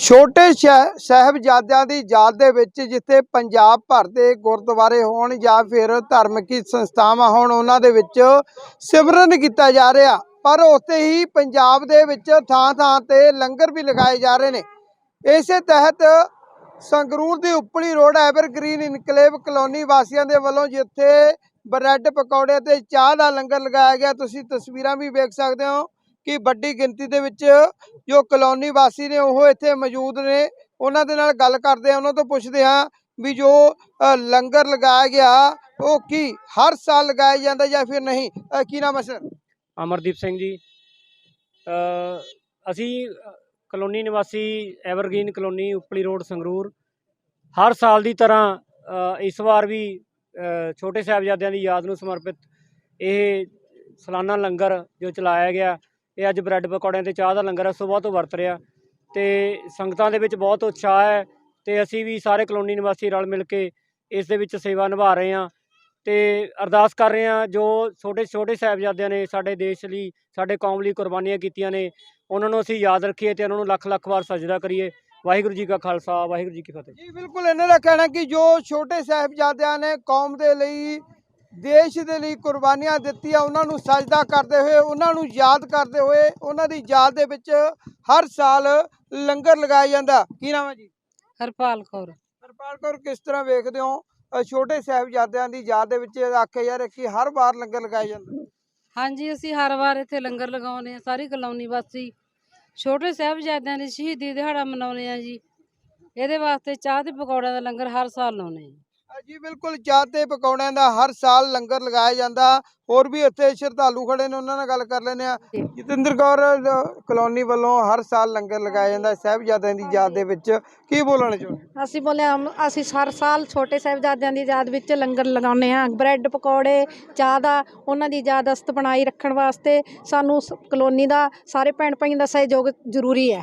ਛੋਟੇ ਸ਼ਹਿ- ਸਾਹਿਬਜ਼ਾਦਿਆਂ ਦੀ ਯਾਦ ਦੇ ਵਿੱਚ ਜਿੱਥੇ ਪੰਜਾਬ ਭਰ ਦੇ ਗੁਰਦੁਆਰੇ ਹੋਣ ਜਾਂ ਫਿਰ ਧਾਰਮਿਕ ਸੰਸਥਾਵਾਂ ਹੋਣ, ਉਹਨਾਂ ਦੇ ਵਿੱਚ ਸਿਮਰਨ ਕੀਤਾ ਜਾ ਰਿਹਾ। ਪਰ ਉੱਥੇ ਹੀ ਪੰਜਾਬ ਦੇ ਵਿੱਚ ਥਾਂ ਥਾਂ ਤੇ ਲੰਗਰ ਵੀ ਲਗਾਏ ਜਾ ਰਹੇ ਨੇ। ਇਸੇ ਤਹਿਤ ਸੰਗਰੂਰ ਦੀ Uppali road Evergreen Enclave colony ਵਾਸੀਆਂ ਦੇ ਵੱਲੋਂ ਜਿੱਥੇ ਬ੍ਰੈਡ ਪਕੌੜੇ ਤੇ ਚਾਹ ਦਾ ਲੰਗਰ ਲਗਾਇਆ ਗਿਆ, ਤੁਸੀਂ ਤਸਵੀਰਾਂ ਵੀ ਵੇਖ ਸਕਦੇ ਹੋ। ਕਿ ਵੱਡੀ ਗਿਣਤੀ ਦੇ ਵਿੱਚ ਜੋ ਕਲੋਨੀ ਵਾਸੀ ਨੇ ਉਹ ਇੱਥੇ ਮੌਜੂਦ ਨੇ। ਉਹਨਾਂ ਦੇ ਨਾਲ ਗੱਲ ਕਰਦੇ ਆ ਉਹਨਾਂ ਤੋਂ ਪੁੱਛਦੇ ਹਾਂ ਵੀ ਜੋ ਲੰਗਰ ਲਗਾਇਆ ਗਿਆ, ਉਹ ਕੀ ਹਰ ਸਾਲ ਲਗਾਇਆ ਜਾਂਦਾ ਜਾਂ ਫਿਰ ਨਹੀਂ? ਕੀ ਨਾਮ ਹੈ, ਸਰ? ਅਮਰਦੀਪ ਸਿੰਘ ਜੀ। ਅਸੀਂ ਕਲੋਨੀ ਨਿਵਾਸੀ Evergreen colony, Upli road, Sangrur, ਹਰ ਸਾਲ ਦੀ ਤਰ੍ਹਾਂ ਇਸ ਵਾਰ ਵੀ ਛੋਟੇ ਸਾਹਿਬਜ਼ਾਦਿਆਂ ਦੀ ਯਾਦ ਨੂੰ ਸਮਰਪਿਤ ਇਹ ਸਾਲਾਨਾ ਲੰਗਰ ਜੋ ਚਲਾਇਆ ਗਿਆ ਇਹ ਅੱਜ ਬ੍ਰੈਡ ਪਕੌੜਿਆਂ ਤੇ ਚਾਹ ਦਾ ਲੰਗਰ ਹੈ ਸੁਬਾਹ ਤੋਂ ਵਰਤ ਰਿਹਾ। ਤੇ ਸੰਗਤਾਂ ਦੇ ਵਿੱਚ ਬਹੁਤ ਉਤਸ਼ਾਹ ਹੈ ਤੇ ਅਸੀਂ ਵੀ ਸਾਰੇ ਕਲੋਨੀ ਨਿਵਾਸੀ ਰਲ ਮਿਲ ਕੇ ਇਸ ਦੇ ਵਿੱਚ ਸੇਵਾ ਨਿਭਾ ਰਹੇ ਹਾਂ। ਤੇ ਅਰਦਾਸ ਕਰ ਰਹੇ ਹਾਂ, ਜੋ ਛੋਟੇ ਛੋਟੇ ਸਾਹਿਬਜ਼ਾਦਿਆਂ ਨੇ ਸਾਡੇ ਦੇਸ਼ ਲਈ, ਸਾਡੇ ਕੌਮ ਲਈ ਕੁਰਬਾਨੀਆਂ ਕੀਤੀਆਂ ਨੇ, ਉਹਨਾਂ ਨੂੰ ਅਸੀਂ ਯਾਦ ਰੱਖੀਏ ਤੇ ਉਹਨਾਂ ਨੂੰ ਲੱਖ ਲੱਖ ਵਾਰ ਸਜਦਾ ਕਰੀਏ। ਵਾਹਿਗੁਰੂ ਜੀ ਕਾ ਖਾਲਸਾ, ਵਾਹਿਗੁਰੂ ਜੀ ਕੀ ਫਤਿਹ। ਜੀ, ਬਿਲਕੁਲ, ਇਹਨਾਂ ਦਾ ਕਹਿਣਾ ਕਿ ਜੋ ਛੋਟੇ ਸਾਹਿਬਜ਼ਾਦਿਆਂ ਨੇ ਕੌਮ ਦੇ ਲਈ ਦੇਸ਼ ਦੇ ਲਈ ਕੁਰਬਾਨੀਆਂ ਦਿੱਤੀਆਂ ਉਹਨਾਂ ਨੂੰ ਸਜਦਾ ਕਰਦੇ ਹੋਏ ਉਹਨਾਂ ਨੂੰ ਯਾਦ ਕਰਦੇ ਹੋਏ ਉਹਨਾਂ ਦੀ ਯਾਦ ਦੇ ਵਿੱਚ ਹਰ ਸਾਲ ਲੰਗਰ ਲਗਾਇਆ ਜਾਂਦਾ। ਕੀ ਨਾਮ ਹੈ ਜੀ? ਹਰਪਾਲ ਕੌਰ। ਹਰਪਾਲ ਕੌਰ ਕਿਸ ਤਰ੍ਹਾਂ ਵੇਖਦੇ ਹੋ? ਛੋਟੇ ਸਾਹਿਬਜ਼ਾਦਿਆਂ ਦੀ ਯਾਦ ਦੇ ਵਿੱਚ ਆਖਿਆ ਯਾਰ ਕਿ ਹਰ ਵਾਰ ਲੰਗਰ ਲਗਾਇਆ ਜਾਂਦਾ। ਹਾਂਜੀ ਅਸੀਂ ਹਰ ਵਾਰ ਇੱਥੇ ਲੰਗਰ ਲਗਾਉਂਦੇ ਆ ਸਾਰੀ ਕਲੋਨੀ ਵਾਸੀ। ਛੋਟੇ ਸਾਹਿਬਜ਼ਾਦਿਆਂ ਦੀ ਸ਼ਹੀਦੀ ਦਿਹਾੜਾ ਮਨਾਉਂਦੇ ਆ ਜੀ। ਇਹਦੇ ਵਾਸਤੇ ਚਾਹ ਤੇ ਪਕੌੜਿਆਂ ਦਾ ਲੰਗਰ ਹਰ ਸਾਲ ਲਾਉਂਦੇ ਆ ਜੀ ਬਿਲਕੁਲ ਚਾਹ ਤੇ ਪਕੌੜਿਆਂ ਦਾ ਹਰ ਸਾਲ ਲੰਗਰ ਲਗਾਇਆ ਜਾਂਦਾ। ਹੋਰ ਵੀ ਇੱਥੇ ਸ਼ਰਧਾਲੂ ਖੜੇ ਨੇ ਉਹਨਾਂ ਨਾਲ ਗੱਲ ਕਰ ਲੈਂਦੇ ਆ ਜਤਿੰਦਰ ਕੌਰ ਕਲੋਨੀ ਵੱਲੋਂ ਹਰ ਸਾਲ ਲੰਗਰ ਲਗਾਇਆ ਜਾਂਦਾ ਸਾਹਿਬਜ਼ਾਦਿਆਂ ਦੀ ਯਾਦ ਦੇ ਵਿੱਚ। ਕੀ ਬੋਲਣਾ ਚਾਹੁੰਦੇ ਅਸੀਂ ਬੋਲਿਆ ਅਸੀਂ ਹਰ ਸਾਲ ਛੋਟੇ ਸਾਹਿਬਜ਼ਾਦਿਆਂ ਦੀ ਯਾਦ ਵਿੱਚ ਲੰਗਰ ਲਗਾਉਂਦੇ ਹਾਂ। ਬ੍ਰੈਡ ਪਕੌੜੇ ਚਾਹ ਦਾ ਉਹਨਾਂ ਦੀ ਯਾਦਸਤ ਬਣਾਈ ਰੱਖਣ ਵਾਸਤੇ ਸਾਨੂੰ ਕਲੋਨੀ ਦਾ ਸਾਰੇ ਭੈਣ ਭਾਈਆਂ ਦਾ ਸਹਿਯੋਗ ਜ਼ਰੂਰੀ ਹੈ।